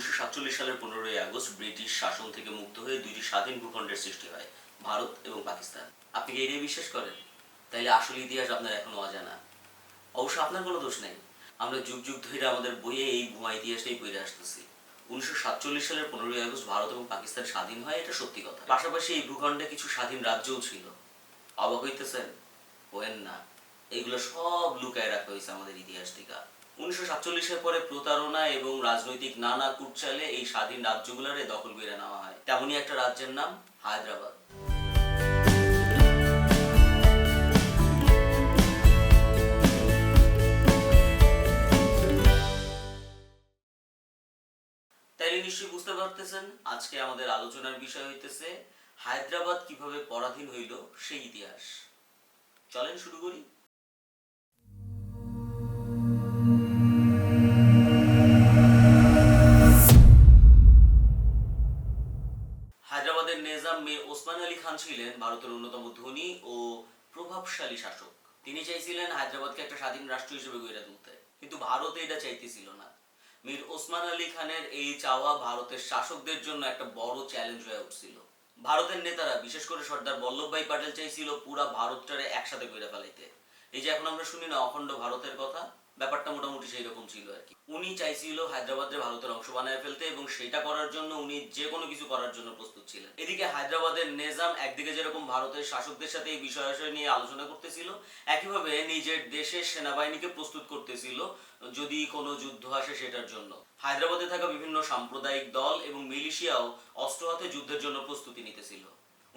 উনিশশো সাতচল্লিশ সালের পনেরোই আগস্ট ব্রিটিশ শাসন থেকে মুক্ত হয়ে দুইটি স্বাধীন ভূখণ্ডের সৃষ্টি হয়, ভারত এবং পাকিস্তান। আপনি কি এটাই বিশ্বাস করেন? তাইলে আসল ইতিহাস আপনার এখনও অজানা। অবশ্য আপনার কোনো দোষ নেই। আমরা যুগ যুগ ধরে আমাদের বইয়ে এই ভুয়া ইতিহাসটাই পড়ে আসতেছি। উনিশশো সাতচল্লিশ সালের পনেরোই আগস্ট ভারত এবং পাকিস্তান স্বাধীন হয়, এটা সত্যি কথা। পাশাপাশি এই ভূখণ্ডে কিছু স্বাধীন রাজ্যও ছিল। অবাক হইতেছেন? হোয়েন না। এগুলো সব লুকায় রাখা হয়েছে আমাদের ইতিহাস থেকে। উনিশশো সাতচল্লিশের পরে প্রতারণা এবং রাজনৈতিক নানা কুটচালে এই স্বাধীন রাজ্যগুলোরে দখল করে নেওয়া হয়। তেমনই একটা রাজ্যের নাম হায়দ্রাবাদ। তাইলে নিশ্চয়ই বুঝতে পারতেছেন, আজকে আমাদের আলোচনার বিষয় হইতেছে হায়দ্রাবাদ কীভাবে পরাধীন হইল সেই ইতিহাস। চলেন শুরু করি। ছিলেন ভারতের অন্যতম ধনী ও প্রভাবশালী শাসক। তিনি চাইছিলেন হায়দ্রাবাদকে একটা স্বাধীন রাষ্ট্র হিসেবে গড়ে তুলতে। কিন্তু ভারত এটা চাইতেছিল না। মীর ওসমান আলী খানের এই চাওয়া ভারতের শাসকদের জন্য একটা বড় চ্যালেঞ্জ হয়ে উঠছিল। ভারতের নেতারা, বিশেষ করে সর্দার বল্লভভাই প্যাটেল চাইছিল পুরা ভারতটারে একসাথে করে ফেলাইতে। এই যে এখন আমরা শুনি না, অখণ্ড ভারতের কথা, ব্যাপারটা মোটামুটি সেই রকম ছিল আর কি। উনি চাইছিল হায়দ্রাবাদের ভারতের অংশ বানায় ফেলতে এবং সেটা করার জন্য উনি যে কোনো কিছু করার জন্য প্রস্তুত ছিলেন। এদিকে হায়দ্রাবাদের নিজাম একদিকে যেরকম ভারতের শাসকদের সাথে এই বিষয় নিয়ে আলোচনা করতেছিল, একইভাবে নিজের দেশের সেনাবাহিনীকে প্রস্তুত করতেছিল, যদি কোনো যুদ্ধ আসে সেটার জন্য। হায়দ্রাবাদে থাকা বিভিন্ন সাম্প্রদায়িক দল এবং মিলিশিয়াও অস্ত্র হাতে যুদ্ধের জন্য প্রস্তুতি নিতেছিল।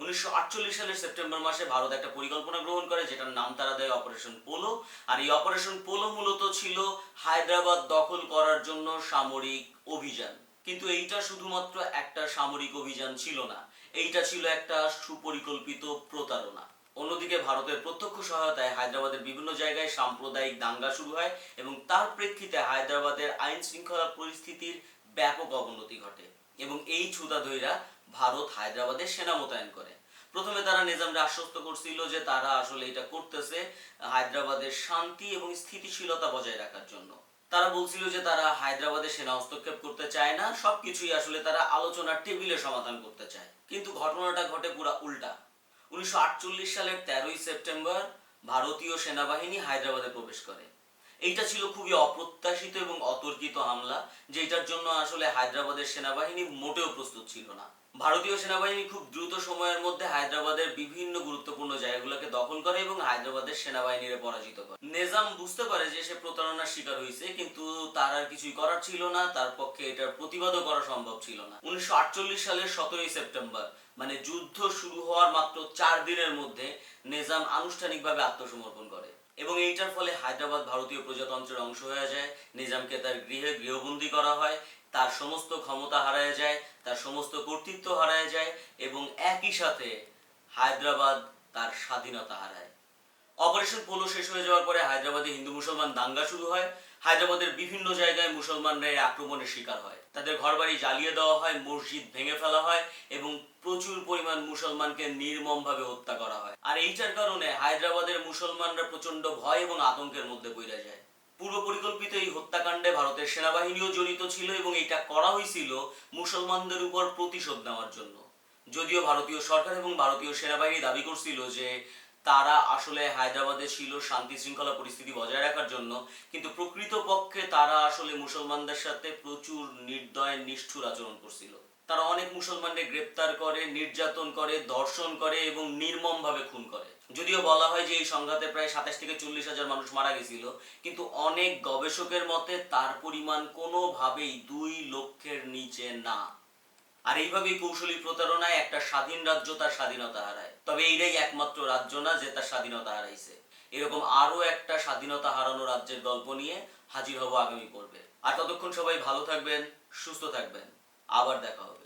উনিশশো আটচল্লিশ সালের সেপ্টেম্বর মাসে ভারত একটা পরিকল্পনা গ্রহণ করে, যেটার নাম তারা দেয় অপারেশন পোলো। আর এই অপারেশন পোলো মূলত ছিল হায়দ্রাবাদ দখল করার জন্য সামরিক অভিযান। কিন্তু এইটা শুধুমাত্র একটা সামরিক অভিযান ছিল না, এইটা ছিল একটা সুপরিকল্পিত প্রতারণা। অন্যদিকে ভারতের প্রত্যক্ষ সহায়তায় হায়দ্রাবাদের বিভিন্ন জায়গায় সাম্প্রদায়িক দাঙ্গা শুরু হয় এবং তার প্রেক্ষিতে হায়দ্রাবাদের আইন শৃঙ্খলা পরিস্থিতির ব্যাপক অবনতি ঘটে। এবং এই ছুতা ধৈরা ভারত হায়দ্রাবাদে সেনা মোতায়েন করে। প্রথমে তারা নিজামরে আশ্বস্ত করছিল যে তারা আসলে এটা করতেছে হায়দ্রাবাদের শান্তি এবং স্থিতিশীলতা বজায় রাখার জন্য। তারা বলছিল যে তারা হায়দ্রাবাদে সেনা হস্তক্ষেপ করতে চায় না, সবকিছুই আসলে তারা আলোচনার টেবিলে সমাধান করতে চায়। কিন্তু ঘটনাটা ঘটে পুরা উল্টা। উনিশশো আটচল্লিশ সালের তেরোই সেপ্টেম্বর ভারতীয় সেনাবাহিনী হায়দ্রাবাদে প্রবেশ করে। এইটা ছিল খুবই অপ্রত্যাশিত এবং অতর্কিত হামলা যেটার জন্য আসলে হায়দ্রাবাদের সেনাবাহিনী মোটেও প্রস্তুত ছিল না। ভারতীয় সেনাবাহিনী খুব দ্রুত সময়ের মধ্যে হায়দ্রাবাদের বিভিন্ন গুরুত্বপূর্ণ জায়গাগুলোকে দখল করে এবং হায়দ্রাবাদের সেনাবাহিনীরে পরাজিত করে। নিজাম বুঝতে পারে যে সে প্রতারণার শিকার হয়েছে, কিন্তু তার আর কিছুই করার ছিল না, তার পক্ষে এটার প্রতিবাদও করা সম্ভব ছিল না। উনিশশো আটচল্লিশ সালের সতেরোই সেপ্টেম্বর মানে যুদ্ধ শুরু হওয়ার মাত্র চার দিনের মধ্যে নিজাম আনুষ্ঠানিকভাবে আত্মসমর্পণ করে এবং এইটার ফলে হায়দ্রাবাদ ভারতীয় প্রজাতন্ত্রের অংশ হয়ে যায়। নিজামকে তার গৃহে গৃহবন্দী করা হয়, তার সমস্ত ক্ষমতা হারায় যায়, তার সমস্ত কর্তৃত্ব হারায় যায় এবং একই সাথে হায়দ্রাবাদ তার স্বাধীনতা হারায়। অপারেশন পোলো শেষ হয়ে যাওয়ার পরে হায়দ্রাবাদে হিন্দু মুসলমান দাঙ্গা শুরু হয়। হায়দ্রাবাদের বিভিন্ন জায়গায় মুসলমানরা এই আক্রমণের শিকার হয়। তাদের ঘরবাড়ি জ্বালিয়ে দেওয়া হয়, মসজিদ ভেঙে ফেলা হয় এবং প্রচুর পরিমাণ মুসলমানকে নির্মমভাবে হত্যা করা হয়। আর এইটার কারণে হায়দ্রাবাদের মুসলমানরা প্রচণ্ড ভয় এবং আতঙ্কের মধ্যে পড়ে যায়। পূর্ব পরিকল্পিত এই হত্যাকাণ্ডে ভারতের সেনাবাহিনীও জড়িত ছিল এবং এটা করা হয়েছিল মুসলমানদের উপর প্রতিশোধ নেওয়ার জন্য। যদিও ভারতীয় সরকার এবং ভারতীয় সেনাবাহিনী দাবি করছিল যে তারা আসলে হায়দ্রাবাদে ছিল শান্তি শৃঙ্খলা পরিস্থিতি বজায় রাখার জন্য, কিন্তু প্রকৃতপক্ষে তারা আসলে মুসলমানদের সাথে প্রচুর নির্দয়, নিষ্ঠুর আচরণ করছিল। তারা অনেক মুসলমানদের গ্রেপ্তার করে, নির্যাতন করে, ধর্ষণ করে এবং নির্মমভাবে খুন করে। যদিও বলা হয় যে এই সংঘাতে প্রায় সাতাশ থেকে চল্লিশ হাজার মানুষ মারা গেছিল, কিন্তু অনেক গবেষকের মতে তার পরিমাণ কোনোভাবেই দুই লক্ষের নিচে না। আর এইভাবেই কৌশলী প্রতারণায় একটা স্বাধীন রাজ্য তার স্বাধীনতা হারায়। তবে এইটাই একমাত্র রাজ্য না যে তার স্বাধীনতা হারাইছে। এরকম আরও একটা স্বাধীনতা হারানো রাজ্যের গল্প নিয়ে হাজির হব আগামী পর্বে। আর ততক্ষণ সবাই ভালো থাকবেন, সুস্থ থাকবেন। আবার দেখা হবে।